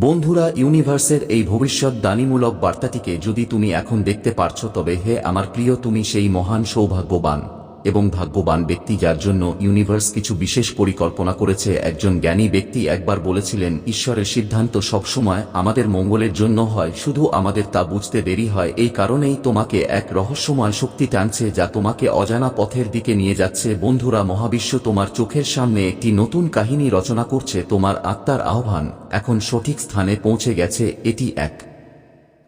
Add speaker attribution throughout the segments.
Speaker 1: বন্ধুরা, ইউনিভার্সের এই ভবিষ্যৎ দানীমূলক বার্তাটিকে যদি তুমি এখন দেখতে পারছ, তবে হে আমার প্রিয়, তুমি সেই মহান সৌভাগ্যবান। এবং ভাগ্যবান ব্যক্তি যার জন্য ইউনিভার্স কিছু বিশেষ পরিকল্পনা করেছে। একজন জ্ঞানী ব্যক্তি একবার বলেছিলেন, ঈশ্বরের সিদ্ধান্ত সবসময় আমাদের মঙ্গলের জন্য হয়, শুধু আমাদের তা বুঝতে দেরি হয়। এই কারণেই তোমাকে এক রহস্যময় শক্তি টানছে যা তোমাকে অজানা পথের দিকে নিয়ে যাচ্ছে। বন্ধুরা, মহাবিশ্ব তোমার চোখের সামনে একটি নতুন কাহিনী রচনা করছে। তোমার আত্মার আহ্বান এখন সঠিক স্থানে পৌঁছে গেছে। এটি এক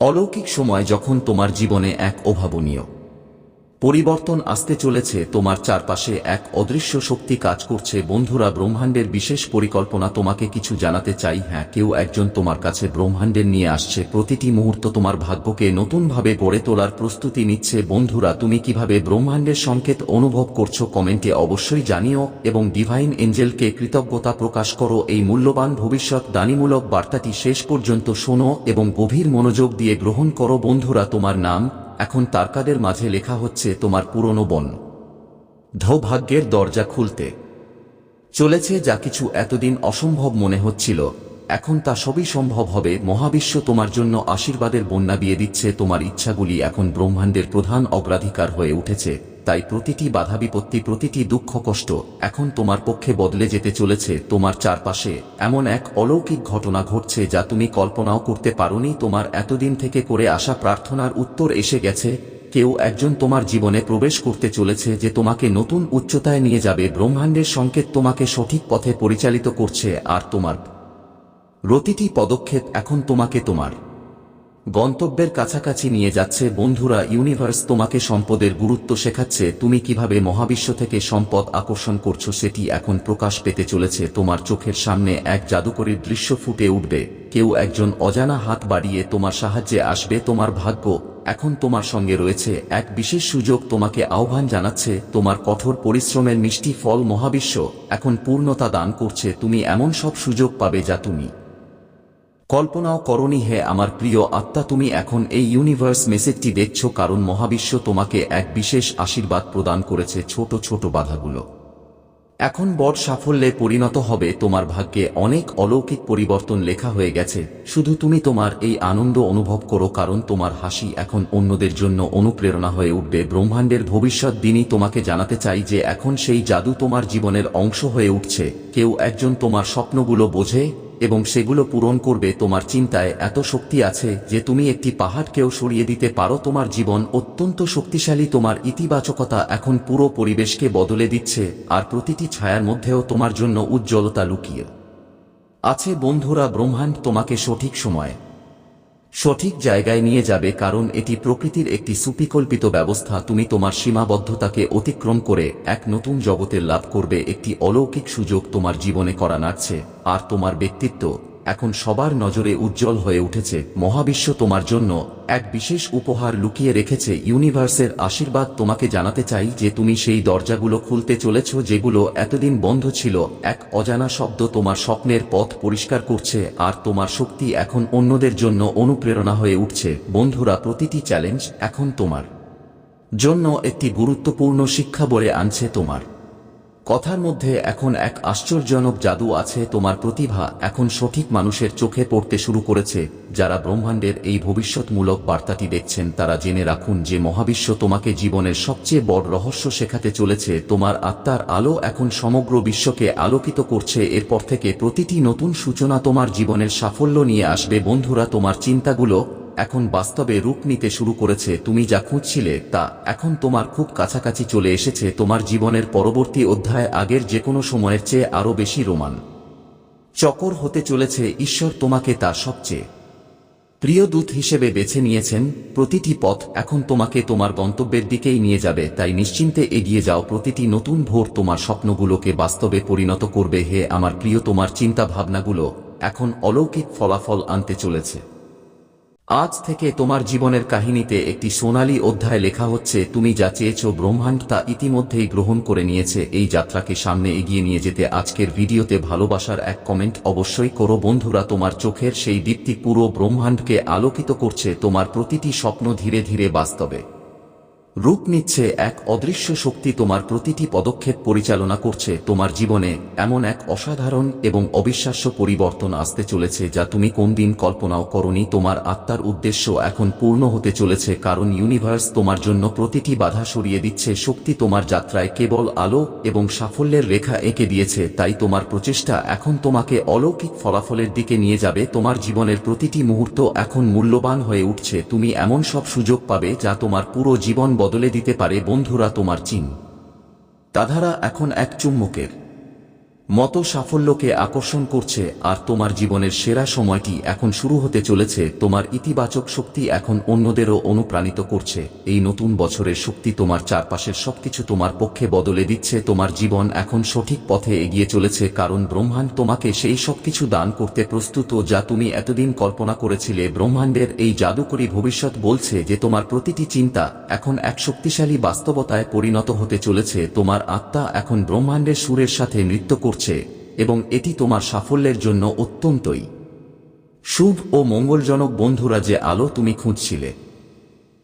Speaker 1: অলৌকিক সময় যখন তোমার জীবনে এক অভাবনীয় পরিবর্তন আসতে চলেছে, তোমার চারপাশে এক অদৃশ্য শক্তি কাজ করছে। বন্ধুরা, ব্রহ্মাণ্ডের বিশেষ পরিকল্পনা তোমাকে কিছু জানাতে চাই। হ্যাঁ কেউ একজন তোমার কাছে ব্রহ্মাণ্ডের নিয়ে আসছে। প্রতিটি মুহূর্ত তোমার ভাগ্যকে নতুনভাবে গড়ে তোলার প্রস্তুতি নিচ্ছে। বন্ধুরা, তুমি কীভাবে ব্রহ্মাণ্ডের সংকেত অনুভব করছ কমেন্টে অবশ্যই জানিও এবং ডিভাইন এঞ্জেলকে কৃতজ্ঞতা প্রকাশ করো। এই মূল্যবান ভবিষ্যৎ দানিমূলক বার্তাটি শেষ পর্যন্ত শোনো এবং গভীর মনোযোগ দিয়ে গ্রহণ করো। বন্ধুরা, তোমার নাম এখন তারকাদের মাঝে লেখা হচ্ছে তোমার পুরনো বন। ধৌভাগ্যের দরজা খুলতে। চলেছে যা কিছু এতদিন অসম্ভব মনে হচ্ছিল, এখন তা সবই সম্ভব হবে, মহাবিশ্ব তোমার জন্য আশীর্বাদের বন্যা দিয়ে দিচ্ছে, তোমার ইচ্ছাগুলি এখন ব্রহ্মাণ্ডের প্রধান অগ্রাধিকার হয়ে উঠেছে। তাই প্রতিটি বাধা বিপত্তি, প্রতিটি দুঃখ, কষ্ট এখন তোমার পক্ষে বদলে যেতে চলেছে তোমার চারপাশে। এমন এক অলৌকিক ঘটনা ঘটছে যা তুমি কল্পনাও করতে পারোনি। তোমার এতদিন থেকে করে আসা প্রার্থনার উত্তর এসে গেছে। কেউ একজন তোমার জীবনে প্রবেশ করতে চলেছে যে তোমাকে নতুন উচ্চতায় নিয়ে যাবে। ব্রহ্মাণ্ডের সংকেত তোমাকে সঠিক পথে পরিচালিত করছে আর তোমার প্রতিটি পদক্ষেপ এখন তোমাকে তোমার গন্তব্যের কাছাকাছি নিয়ে যাচ্ছে, বন্ধুরা ইউনিভার্স তোমাকে সম্পদের গুরুত্ব শেখাচ্ছে, তুমি কীভাবে মহাবিশ্ব থেকে সম্পদ আকর্ষণ করছ সেটি এখন প্রকাশ পেতে চলেছে, তোমার চোখের সামনে এক জাদুকরীর দৃশ্য ফুটে উঠবে, কেউ একজন অজানা হাত বাড়িয়ে তোমার সাহায্যে আসবে, তোমার ভাগ্য এখন তোমার সঙ্গে রয়েছে, এক বিশেষ সুযোগ তোমাকে আহ্বান জানাচ্ছে, তোমার কঠোর পরিশ্রমের মিষ্টি ফল মহাবিশ্ব এখন পূর্ণতা দান করছে, তুমি এমন সব সুযোগ পাবে যা তুমি কল্পনাও করনি হে আমার প্রিয় আত্মা, তুমি এখন এই ইউনিভার্স মেসেজটি দেখছ, কারণ মহাবিশ্ব তোমাকে এক বিশেষ আশীর্বাদ প্রদান করেছে ছোট ছোট বাধাগুলো। এখন বড় সাফল্যে পরিণত হবে, তোমার ভাগ্যে অনেক অলৌকিক পরিবর্তন লেখা হয়ে গেছে। শুধু তুমি তোমার এই আনন্দ অনুভব করো, কারণ তোমার হাসি এখন অন্যদের জন্য অনুপ্রেরণা হয়ে উঠবে। ব্রহ্মাণ্ডের ভবিষ্যৎ দিনই তোমাকে জানাতে চাই যে এখন সেই জাদু তোমার জীবনের অংশ হয়ে উঠছে। কেউ একজন তোমার স্বপ্নগুলো বোঝে এবং সেগুলো পূরণ করবে তোমার চিন্তায় এত শক্তি আছে যে তুমি একটি পাহাড়কেও সরিয়ে দিতে পারো। তোমার জীবন অত্যন্ত শক্তিশালী, তোমার ইতিবাচকতা এখন পুরো পরিবেশকে বদলে দিচ্ছে আর প্রতিটি ছায়ার মধ্যেও তোমার জন্য উজ্জ্বলতা লুকিয়ে আছে। বন্ধুরা, ব্রহ্মাণ্ড তোমাকে সঠিক সময় সঠিক জায়গায় নিয়ে যাবে কারণ এটি প্রকৃতির একটি সুপিকল্পিত ব্যবস্থা। তুমি তোমার সীমাবদ্ধতাকে অতিক্রম করে এক নতুন জগতের লাভ করবে। একটি অলৌকিক সুযোগ তোমার জীবনে করা নাড়ছে আর তোমার ব্যক্তিত্ব এখন সবার নজরে উজ্জ্বল হয়ে উঠেছে মহাবিশ্ব তোমার জন্য এক বিশেষ উপহার লুকিয়ে রেখেছে ইউনিভার্সের আশীর্বাদ তোমাকে জানাতে চাই যে তুমি সেই দরজাগুলো খুলতে চলেছ যেগুলো এতদিন বন্ধ ছিল। এক অজানা শব্দ তোমার স্বপ্নের পথ পরিষ্কার করছে আর তোমার শক্তি এখন অন্যদের জন্য অনুপ্রেরণা হয়ে উঠছে। বন্ধুরা, প্রতিটি চ্যালেঞ্জ এখন তোমার জন্য একটি গুরুত্বপূর্ণ শিক্ষা বলে আনছে তোমার। কথার মধ্যে এখন এক আশ্চর্যজনক জাদু আছে তোমার প্রতিভা এখন সঠিক মানুষের চোখে পড়তে শুরু করেছে, যারা ব্রহ্মাণ্ডের এই ভবিষ্যৎমূলক বার্তাটি দেখছেন, তারা জেনে রাখুন যে মহাবিশ্ব তোমাকে জীবনের সবচেয়ে বড় রহস্য শেখাতে চলেছে, তোমার আত্মার আলো এখন সমগ্র বিশ্বকে আলোকিত করছে, এরপর থেকে প্রতিটি নতুন সূচনা তোমার জীবনের সাফল্য নিয়ে আসবে, বন্ধুরা তোমার চিন্তাগুলো এখন বাস্তবে রূপ নিতে শুরু করেছে, তুমি যা খুঁজছিলে তা। এখন তোমার খুব কাছাকাছি চলে এসেছে, তোমার জীবনের পরবর্তী অধ্যায় আগের যে কোনো সময়ের চেয়ে আরও বেশি রোমান। চকর হতে চলেছে, ঈশ্বর তোমাকে তা সবচেয়ে প্রিয় দূত হিসেবে বেছে নিয়েছেন, প্রতিটি পথ এখন তোমাকে তোমার গন্তব্যের দিকেই নিয়ে যাবে, তাই নিশ্চিন্তে এগিয়ে যাও, প্রতিটি নতুন ভোর তোমার স্বপ্নগুলোকে বাস্তবে পরিণত করবে, হে আমার প্রিয়, তোমার চিন্তা ভাবনাগুলো এখন অলৌকিক ফলাফল আনতে চলেছে। আজ থেকে তোমার জীবনের কাহিনীতে একটি সোনালী অধ্যায় লেখা হচ্ছে, তুমি যা চেয়েছ ব্রহ্মাণ্ড তা ইতিমধ্যেই গ্রহণ করে নিয়েছে, এই যাত্রাকে সামনে এগিয়ে নিয়ে যেতে আজকের ভিডিওতে ভালোবাসার এক কমেন্ট অবশ্যই করো। বন্ধুরা, তোমার চোখের সেই দীপ্তি পুরো ব্রহ্মাণ্ডকে আলোকিত করছে, তোমার প্রতিটি স্বপ্ন ধীরে ধীরে বাস্তবে। রূপ নিচ্ছে এক অদৃশ্য শক্তি তোমার প্রতিটি পদক্ষেপ পরিচালনা করছে। তোমার জীবনে এমন এক অসাধারণ এবং অবিশ্বাস্য পরিবর্তন আসতে চলেছে যা তুমি কোনদিন কল্পনাও করনি। তোমার আত্মার উদ্দেশ্য এখন পূর্ণ হতে চলেছে কারণ ইউনিভার্স তোমার জন্য প্রতিটি বাধা সরিয়ে দিচ্ছে। শক্তি তোমার যাত্রায় কেবল আলো এবং সাফল্যের রেখা এঁকে দিয়েছে, তাই তোমার প্রচেষ্টা এখন তোমাকে অলৌকিক ফলাফলের দিকে নিয়ে যাবে। তোমার জীবনের প্রতিটি মুহূর্ত এখন মূল্যবান হয়ে উঠছে। তুমি এমন সব সুযোগ পাবে যা তোমার পুরো জীবন বদলে দিতে পারে বন্ধুরা তোমার চিন। তাধারা এখন এক চুম্বকের মতো সাফল্যকে আকর্ষণ করছে আর তোমার জীবনের সেরা সময়টি এখন শুরু হতে চলেছে, তোমার ইতিবাচক শক্তি এখন অন্যদেরও অনুপ্রাণিত করছে, এই নতুন বছরের শক্তি তোমার চারপাশের সবকিছু তোমার পক্ষে বদলে দিচ্ছে, তোমার জীবন এখন সঠিক পথে এগিয়ে চলেছে, কারণ ব্রহ্মাণ্ড তোমাকে সেই সবকিছু দান করতে প্রস্তুত যা তুমি এতদিন কল্পনা করেছিলে, ব্রহ্মাণ্ডের এই জাদুকরী ভবিষ্যৎ বলছে যে তোমার প্রতিটি চিন্তা এখন এক শক্তিশালী বাস্তবতায় পরিণত হতে চলেছে, তোমার আত্মা এখন ব্রহ্মাণ্ডের সুরের সাথে নৃত্য করছে। এবং এটি তোমার সাফল্যের জন্য অত্যন্তই। শুভ ও মঙ্গলজনক বন্ধুরা যে আলো তুমি খুঁজছিলে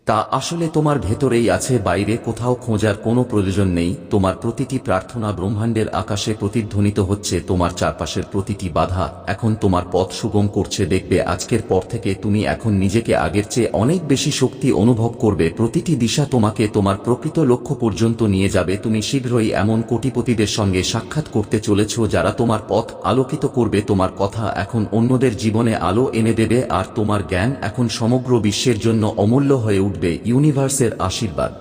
Speaker 1: তা আসলে তোমার ভেতরেই আছে, বাইরে কোথাও খোঁজার কোনো প্রয়োজন নেই। তোমার প্রতিটি প্রার্থনা ব্রহ্মাণ্ডের আকাশে প্রতিধ্বনিত হচ্ছে, তোমার চারপাশের প্রতিটি বাধা এখন তোমার পথ সুগম করছে। দেখবে আজকের পর থেকে তুমি এখন নিজেকে আগের চেয়ে অনেক বেশি শক্তি অনুভব করবে। প্রতিটি দিশা তোমাকে তোমার প্রকৃত লক্ষ্য পর্যন্ত নিয়ে যাবে। তুমি শীঘ্রই এমন কোটিপতিদের সঙ্গে সাক্ষাৎ করতে চলেছ যারা তোমার পথ আলোকিত করবে। তোমার কথা এখন অন্যদের জীবনে আলো এনে দেবে আর তোমার জ্ঞান এখন সমগ্র বিশ্বের জন্য অমূল্য হয়ে উঠবে। ইউনিভার্সের আশীর্বাদ।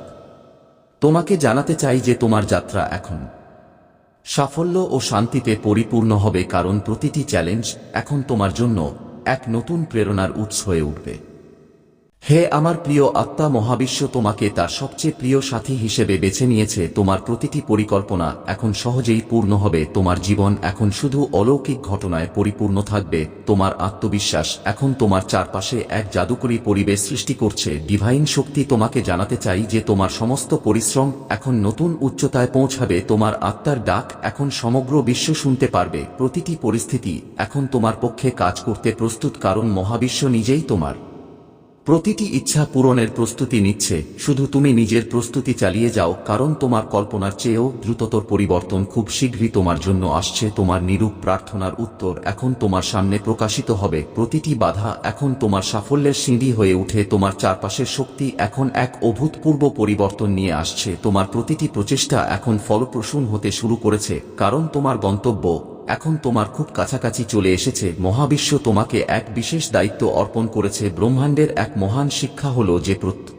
Speaker 1: তোমাকে জানাতে চাই যে তোমার যাত্রা এখন। সাফল্য ও শান্তিতে পরিপূর্ণ হবে কারণ প্রতিটি চ্যালেঞ্জ এখন তোমার জন্য এক নতুন প্রেরণার উৎস হয়ে উঠবে। হে আমার প্রিয় আত্মা, মহাবিশ্ব তোমাকে তার সবচেয়ে প্রিয় সাথী হিসেবে বেছে নিয়েছে। তোমার প্রতিটি পরিকল্পনা এখন সহজেই পূর্ণ হবে। তোমার জীবন এখন শুধু অলৌকিক ঘটনায় পরিপূর্ণ থাকবে। তোমার আত্মবিশ্বাস এখন তোমার চারপাশে এক জাদুকরী পরিবেশ সৃষ্টি করছে। ডিভাইন শক্তি তোমাকে জানাতে চাই যে তোমার সমস্ত পরিশ্রম এখন নতুন উচ্চতায় পৌঁছাবে। তোমার আত্মার ডাক এখন সমগ্র বিশ্ব শুনতে পারবে। প্রতিটি পরিস্থিতি এখন তোমার পক্ষে কাজ করতে প্রস্তুত, কারণ মহাবিশ্ব নিজেই তোমার। প্রতিটি ইচ্ছা পূরণের প্রস্তুতি নিচ্ছে, শুধু তুমি নিজের প্রস্তুতি চালিয়ে যাও, কারণ তোমার কল্পনার চেয়েও দ্রুততর পরিবর্তন খুব শীঘ্রই তোমার জন্য আসছে, তোমার নিরূপ প্রার্থনার উত্তর এখন তোমার সামনে প্রকাশিত হবে, প্রতিটি বাধা এখন তোমার সাফল্যের সিঁড়ি হয়ে উঠে, তোমার চারপাশের শক্তি এখন এক অভূতপূর্ব পরিবর্তন নিয়ে আসছে, তোমার প্রতিটি প্রচেষ্টা এখন ফলপ্রসূন হতে শুরু করেছে, কারণ তোমার গন্তব্য এখন তোমার খুব কাছাকাছি চলে এসেছে, মহাবিশ্ব তোমাকে এক বিশেষ দায়িত্ব অর্পণ করেছে, ব্রহ্মাণ্ডের এক মহান শিক্ষা হল যে প্রত,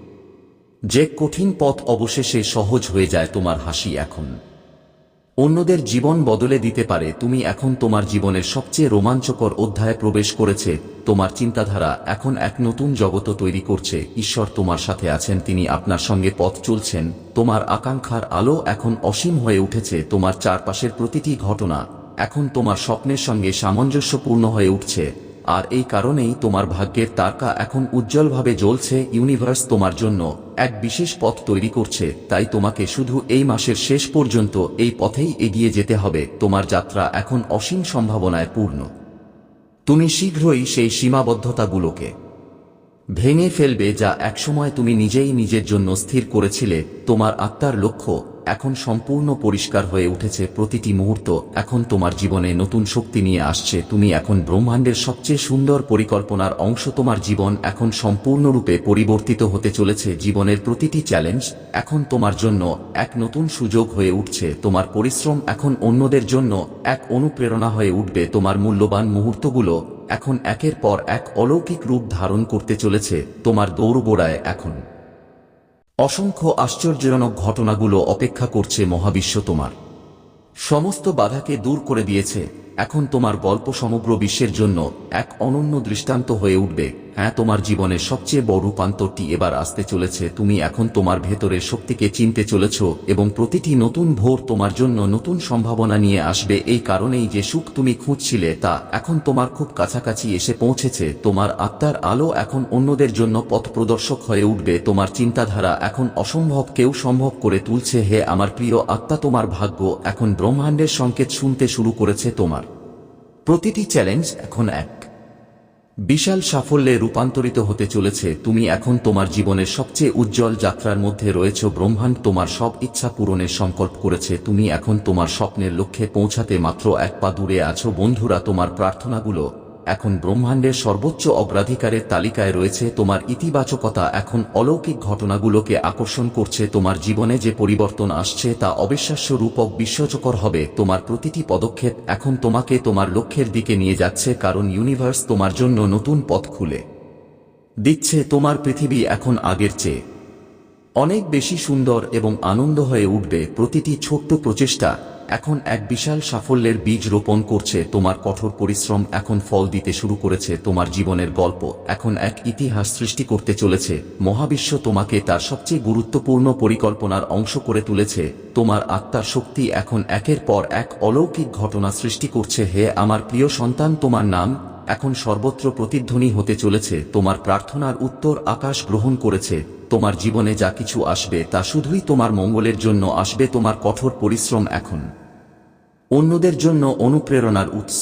Speaker 1: যে কঠিন পথ অবশেষে সহজ হয়ে যায় তোমার হাসি এখন। অন্যদের জীবন বদলে দিতে পারে, তুমি এখন তোমার জীবনের সবচেয়ে রোমাঞ্চকর অধ্যায়ে প্রবেশ করেছে, তোমার চিন্তাধারা এখন এক নতুন জগত তৈরি করছে, ঈশ্বর তোমার সাথে আছেন, তিনি আপনার সঙ্গে পথ চলছেন, তোমার আকাঙ্ক্ষার আলো এখন অসীম হয়ে উঠেছে, তোমার চারপাশের প্রতিটি ঘটনা এখন তোমার স্বপ্নের সঙ্গে সামঞ্জস্যপূর্ণ হয়ে উঠছে, আর এই কারণেই তোমার ভাগ্যের তারকা এখন উজ্জ্বলভাবে জ্বলছে ইউনিভার্স তোমার জন্য এক বিশেষ পথ তৈরি করছে, তাই তোমাকে শুধু এই মাসের শেষ পর্যন্ত এই পথেই এগিয়ে যেতে হবে, তোমার যাত্রা এখন অসীম সম্ভাবনায় পূর্ণ। তুমি শীঘ্রই সেই সীমাবদ্ধতাগুলোকে ভেঙে ফেলবে যা একসময় তুমি নিজেই নিজের জন্য স্থির করেছিলে, তোমার আত্মার লক্ষ্য এখন সম্পূর্ণ পরিষ্কার হয়ে উঠেছে প্রতিটি মুহূর্ত। এখন তোমার জীবনে নতুন শক্তি নিয়ে আসছে। তুমি এখন ব্রহ্মাণ্ডের সবচেয়ে সুন্দর পরিকল্পনার অংশ। তোমার জীবন এখন সম্পূর্ণরূপে পরিবর্তিত হতে চলেছে। জীবনের প্রতিটি চ্যালেঞ্জ এখন তোমার জন্য এক নতুন সুযোগ হয়ে উঠছে। তোমার পরিশ্রম এখন অন্যদের জন্য এক অনুপ্রেরণা হয়ে উঠবে। তোমার মূল্যবান মুহূর্তগুলো এখন একের পর এক অলৌকিক রূপ ধারণ করতে চলেছে। তোমার দৌড়গোড়ায় এখন অসংখ্য আশ্চর্যজনক ঘটনাগুলো অপেক্ষা করছে মহাবিশ্ব তোমার। সমস্ত বাধাকে দূর করে দিয়েছে এখন তোমার গল্প সমগ্র বিশ্বের জন্য এক অনন্য দৃষ্টান্ত হয়ে উঠবে। হ্যাঁ তোমার জীবনের সবচেয়ে বড় রূপান্তরটি এবার আসতে চলেছে। তুমি এখন তোমার ভেতরের শক্তিকে চিনতে চলেছ এবং প্রতিটি নতুন ভোর তোমার জন্য নতুন সম্ভাবনা নিয়ে আসবে। এই কারণেই যে সুখ তুমি খুঁজছিলে তা এখন তোমার খুব কাছাকাছি এসে পৌঁছেছে। তোমার আত্মার আলো এখন অন্যদের জন্য পথ প্রদর্শক হয়ে উঠবে। তোমার চিন্তাধারা এখন অসম্ভব কেউ সম্ভব করে তুলছে। হে, আমার প্রিয় আত্মা, তোমার ভাগ্য এখন ব্রহ্মাণ্ডের সংকেত শুনতে শুরু করেছে তোমার। প্রতিটি চ্যালেঞ্জ এখন এক। বিশাল সাফল্যে রূপান্তরিত হতে চলেছে, তুমি এখন তোমার জীবনের সবচেয়ে উজ্জ্বল যাত্রার মধ্যে রয়েছ, ব্রহ্মাণ্ড তোমার সব ইচ্ছা পূরণের সংকল্প করেছে, তুমি এখন তোমার স্বপ্নের লক্ষ্যে পৌঁছাতে মাত্র এক পা দূরে আছো, বন্ধুরা তোমার প্রার্থনাগুলো এখন ব্রহ্মাণ্ডের সর্বোচ্চ অগ্রাধিকারের তালিকায় রয়েছে তোমার ইতিবাচকতা। এখন অলৌকিক ঘটনাগুলোকে আকর্ষণ করছে তোমার জীবনে যে পরিবর্তন আসছে তা অবিশ্বাস্য রূপক বিস্ময়কর হবে। তোমার প্রতিটি পদক্ষেপ এখন তোমাকে তোমার লক্ষ্যের দিকে নিয়ে যাচ্ছে কারণ ইউনিভার্স তোমার জন্য নতুন পথ খুলে। দিচ্ছে তোমার পৃথিবী এখন আগের চেয়ে। অনেক বেশি সুন্দর এবং আনন্দ হয়ে উঠবে প্রতিটি ছোট্ট প্রচেষ্টা। এখন এক বিশাল সাফল্যের বীজ রোপণ করছে তোমার কঠোর পরিশ্রম, এখন ফল দিতে শুরু করেছে তোমার জীবনের গল্প, এখন এক ইতিহাস সৃষ্টি করতে চলেছে, মহাবিশ্ব তোমাকে তার সবচেয়ে গুরুত্বপূর্ণ পরিকল্পনার অংশ করে তুলেছে, তোমার আত্মার শক্তি এখন একের পর এক অলৌকিক ঘটনা সৃষ্টি করছে, হে আমার প্রিয় সন্তান, তোমার নাম? এখন সর্বত্র প্রতিধ্বনি হতে চলেছে, তোমার প্রার্থনার উত্তর আকাশ গ্রহণ করেছে, তোমার জীবনে যা কিছু আসবে তা শুধুই তোমার মঙ্গলের জন্য আসবে তোমার কঠোর পরিশ্রম এখন। অন্যদের জন্য অনুপ্রেরণার উৎস।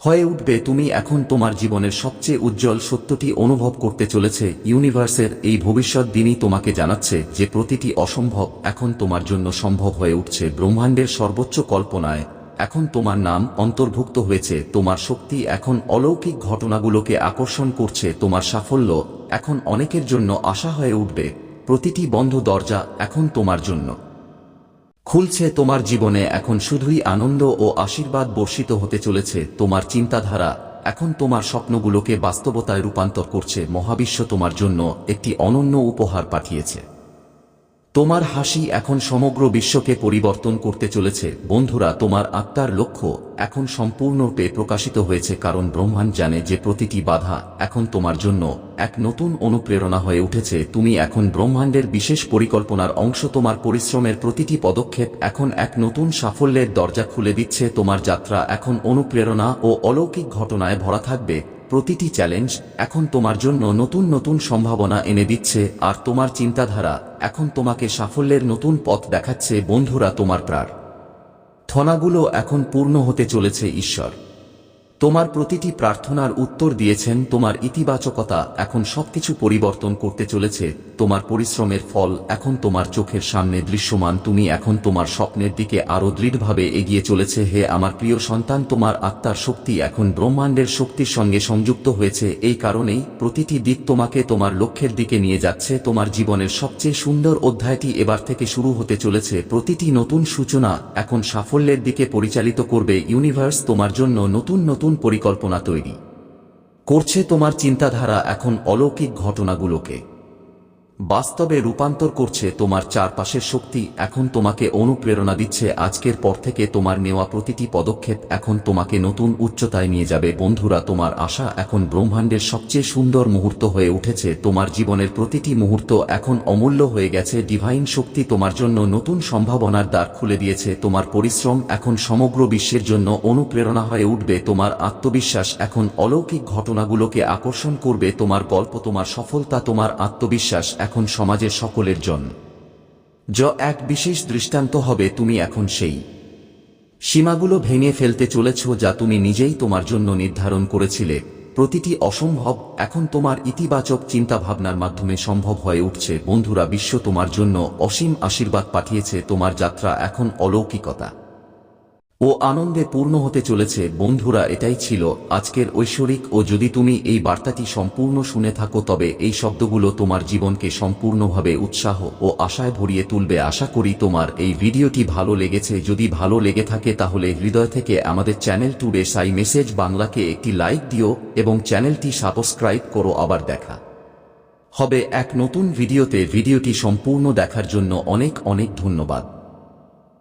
Speaker 1: হয়ে উঠবে তুমি এখন তোমার জীবনের সবচেয়ে উজ্জ্বল সত্যটি অনুভব করতে চলেছে, ইউনিভার্সের এই ভবিষ্যৎ দিনই তোমাকে জানাচ্ছে যে প্রতিটি অসম্ভব এখন তোমার জন্য সম্ভব হয়ে উঠছে ব্রহ্মাণ্ডের সর্বোচ্চ কল্পনায়। এখন তোমার নাম অন্তর্ভুক্ত হয়েছে, তোমার শক্তি এখন অলৌকিক ঘটনাগুলোকে আকর্ষণ করছে, তোমার সাফল্য এখন অনেকের জন্য আশা হয়ে উঠবে, প্রতিটি বন্ধ দরজা এখন তোমার জন্য। খুলছে তোমার জীবনে, এখন শুধুই আনন্দ ও আশীর্বাদ বর্ষিত হতে চলেছে, তোমার চিন্তাধারা এখন তোমার স্বপ্নগুলোকে বাস্তবতায় রূপান্তর করছে, মহাবিশ্ব তোমার জন্য একটি অনন্য উপহার পাঠিয়েছে। তোমার হাসি এখন সমগ্র বিশ্বকে পরিবর্তন করতে চলেছে। বন্ধুরা, তোমার আত্মার লক্ষ্য এখন সম্পূর্ণরূপে প্রকাশিত হয়েছে কারণ ব্রহ্মাণ্ড জানে যে প্রতিটি বাধা এখন তোমার জন্য এক নতুন অনুপ্রেরণা হয়ে উঠেছে। তুমি এখন ব্রহ্মাণ্ডের বিশেষ পরিকল্পনার অংশ। তোমার পরিশ্রমের প্রতিটি পদক্ষেপ এখন এক নতুন সাফল্যের দরজা খুলে দিচ্ছে। তোমার যাত্রা এখন অনুপ্রেরণা ও অলৌকিক ঘটনায় ভরা থাকবে। প্রতিটি চ্যালেঞ্জ এখন তোমার জন্য নতুন নতুন সম্ভাবনা এনে দিচ্ছে, আর তোমার চিন্তাধারা এখন তোমাকে সাফল্যের নতুন পথ দেখাচ্ছে বন্ধুরা তোমার প্রার। থনাগুলো এখন পূর্ণ হতে চলেছে ঈশ্বর। তোমার প্রতিটি প্রার্থনার উত্তর দিয়েছেন, তোমার ইতিবাচকতা এখন সবকিছু পরিবর্তন করতে চলেছে, তোমার পরিশ্রমের ফল এখন তোমার চোখের সামনে দৃশ্যমান, তুমি এখন তোমার স্বপ্নের দিকে আরও দৃঢ়ভাবে এগিয়ে চলেছে, হে আমার প্রিয় সন্তান, তোমার আত্মার শক্তি এখন ব্রহ্মাণ্ডের শক্তির সঙ্গে সংযুক্ত হয়েছে, এই কারণেই প্রতিটি দিক তোমাকে তোমার লক্ষ্যের দিকে নিয়ে যাচ্ছে, তোমার জীবনের সবচেয়ে সুন্দর অধ্যায়টি এবার থেকে শুরু হতে চলেছে, প্রতিটি নতুন সূচনা এখন সাফল্যের দিকে পরিচালিত করবে, ইউনিভার্স তোমার জন্য নতুন নতুন পরিকল্পনা তৈরি। করছে তোমার চিন্তাধারা এখন অলৌকিক ঘটনাগুলোকে। বাস্তবে রূপান্তর করছে তোমার চারপাশের শক্তি, এখন তোমাকে অনুপ্রেরণা দিচ্ছে, আজকের পর থেকে তোমার নেওয়া প্রতিটি পদক্ষেপ এখন তোমাকে নতুন উচ্চতায় নিয়ে যাবে। বন্ধুরা, তোমার আশা এখন ব্রহ্মাণ্ডের সবচেয়ে সুন্দর মুহূর্ত হয়ে উঠেছে। তোমার জীবনের প্রতিটি মুহূর্ত এখন অমূল্য হয়ে গেছে। ডিভাইন শক্তি তোমার জন্য নতুন সম্ভাবনার দ্বার খুলে দিয়েছে। তোমার পরিশ্রম এখন সমগ্র বিশ্বের জন্য অনুপ্রেরণা হয়ে উঠবে। তোমার আত্মবিশ্বাস এখন অলৌকিক ঘটনাগুলোকে আকর্ষণ করবে। তোমার গল্প, তোমার সফলতা, তোমার আত্মবিশ্বাস এখন সমাজের সকলের জন্য য এক বিশেষ দৃষ্টান্ত হবে তুমি এখন সেই। সীমাগুলো ভেঙে ফেলতে চলেছ যা তুমি নিজেই তোমার জন্য নির্ধারণ করেছিলে। প্রতিটি অসম্ভব এখন তোমার ইতিবাচক চিন্তাভাবনার মাধ্যমে সম্ভব হয়ে উঠছে। বন্ধুরা, বিশ্ব তোমার জন্য অসীম আশীর্বাদ পাঠিয়েছে। তোমার যাত্রা এখন অলৌকিকতা। ও আনন্দে পূর্ণ হতে চলেছে। বন্ধুরা, এটাই ছিল আজকের ঐশ্বরিক ও যদি তুমি এই বার্তাটি সম্পূর্ণ শুনে থাকো, তবে এই শব্দগুলো তোমার জীবনকে সম্পূর্ণভাবে উৎসাহ ও আশায় ভরিয়ে তুলবে। আশা করি তোমার এই ভিডিওটি ভালো লেগেছে। যদি ভালো লেগে থাকে, তাহলে হৃদয় থেকে আমাদের চ্যানেল টুডে সাই মেসেজ বাংলাকে একটি লাইক দিও এবং চ্যানেলটি সাবস্ক্রাইব করো আবার দেখা হবে এক নতুন ভিডিওতে। ভিডিওটি সম্পূর্ণ দেখার জন্য অনেক অনেক ধন্যবাদ।